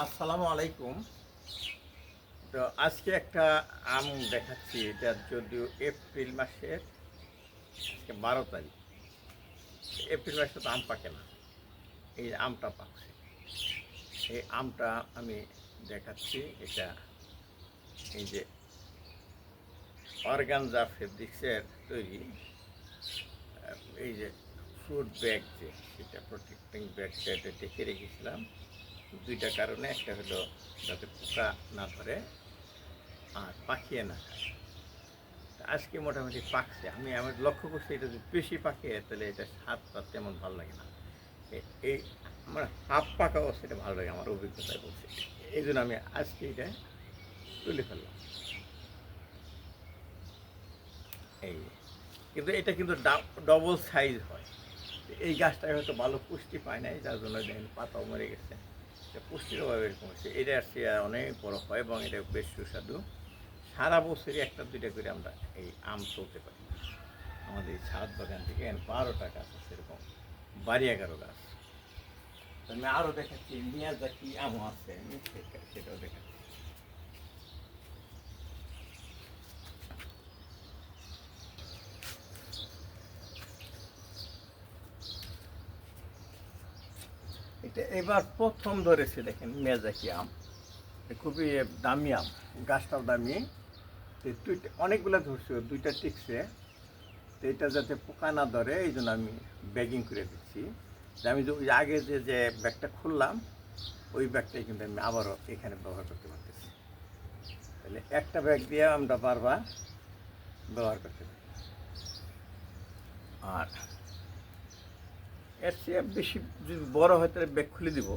আসসালামু আলাইকুম। তো আজকে একটা আম দেখাচ্ছি, এটা যদিও এপ্রিল মাসের, আজকে বারো তারিখ। এপ্রিল মাসে তো আম পাকে না, এই আমটা পাকছে। এই আমটা আমি দেখাচ্ছি, এটা এই যে অর্গানজা ফেব্রিক্সের তৈরি এই যে ফ্রুট ব্যাগ যে, সেটা প্রোটেক্টিং ব্যাগটা এটা ডেকে রেখেছিলাম। দুইটা কারণে, একটা হলো যাতে পোকা না ধরে আর পাখিয়ে না খায়। আজকে মোটামুটি পাকছে। আমি আমার লক্ষ্য করছি এটা যদি বেশি পাকে, তাহলে এটা স্বাদটা তেমন ভালো লাগে না। এই আমার হাফ পাকাও সেটা ভালো লাগে, আমার অভিজ্ঞতায় বলছে। এই জন্য আমি আজকে এটা তুলে ফেললাম এই কিন্তু এটা কিন্তু ডবল সাইজ হয়। এই গাছটায় হয়তো ভালো পুষ্টি পায় নাই, যার জন্য দেখেন পাতাও মরে গেছে। এটা পুষ্টির অভাবে এরকম হচ্ছে। এটা আসছে অনেক বড় হয় এবং এটা বেশ সুস্বাদু। সারা বছরই একটা দুইটা করে আমরা এই আম তুলতে পারি। আমাদের ছাদ বাগান থেকে বারোটা গাছ আছে এরকম। বাড়ি এগারো গাছ। আমি আরও দেখাচ্ছি মিয়াজাকি আমও আছে। সেটাও দেখাচ্ছি। এটা এবার প্রথম ধরেছে দেখেন মেজাকি আম। খুবই দামি আম। গাছটাও দামি। দুইটা অনেকগুলো ধরছে, দুইটা টিকছে। তো এটা যাতে পোকা না ধরে এই জন্য আমি ব্যাগিং করে দিচ্ছি। আমি যে ওই আগে যে যে ব্যাগটা খুললাম, ওই ব্যাগটাই কিন্তু আমি আবারও এখানে ব্যবহার করতে পারতেছি। তাহলে একটা ব্যাগ দিয়ে আমরা বারবার ব্যবহার করতে পারি। আর এর চেয়ে বেশি যদি বড় হয় তাহলে ব্যাগ খুলে দিব।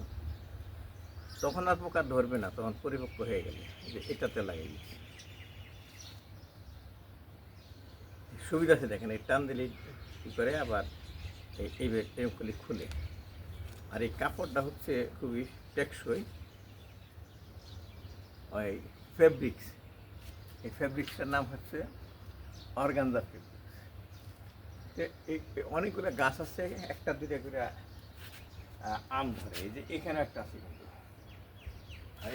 তখন আর পোকা ধরবে না, তখন পরিপক্ক হয়ে গেলে। যে এটাতে লাগিয়ে দিচ্ছি। সুবিধা আছে দেখেন, এই টান দিলে কী করে আবার এই এই ব্যাগ এরকম করলে খুলে। আর এই কাপড়টা হচ্ছে খুবই টেকসই। ওই ফেব্রিক্স। এই ফেব্রিক্সটার নাম হচ্ছে অর্গানজা এই অনেকগুলো গাছ আছে, একটা, দুইটা করে আম ধরে। এই যে এখানে একটা আছে কিন্তু। আর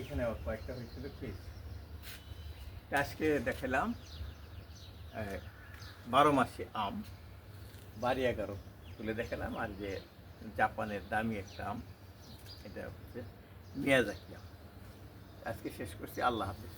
এখানে আবার কয়েকটা হয়েছিল পিস আজকে দেখালাম বারো মাসে আম, বাড়ি এগারো তুলে দেখালাম, আর যে জাপানের দামি একটা আম, এটা হচ্ছে মিয়াজাকি আম। আজকে শেষ করছি, আল্লাহ হাফিজ।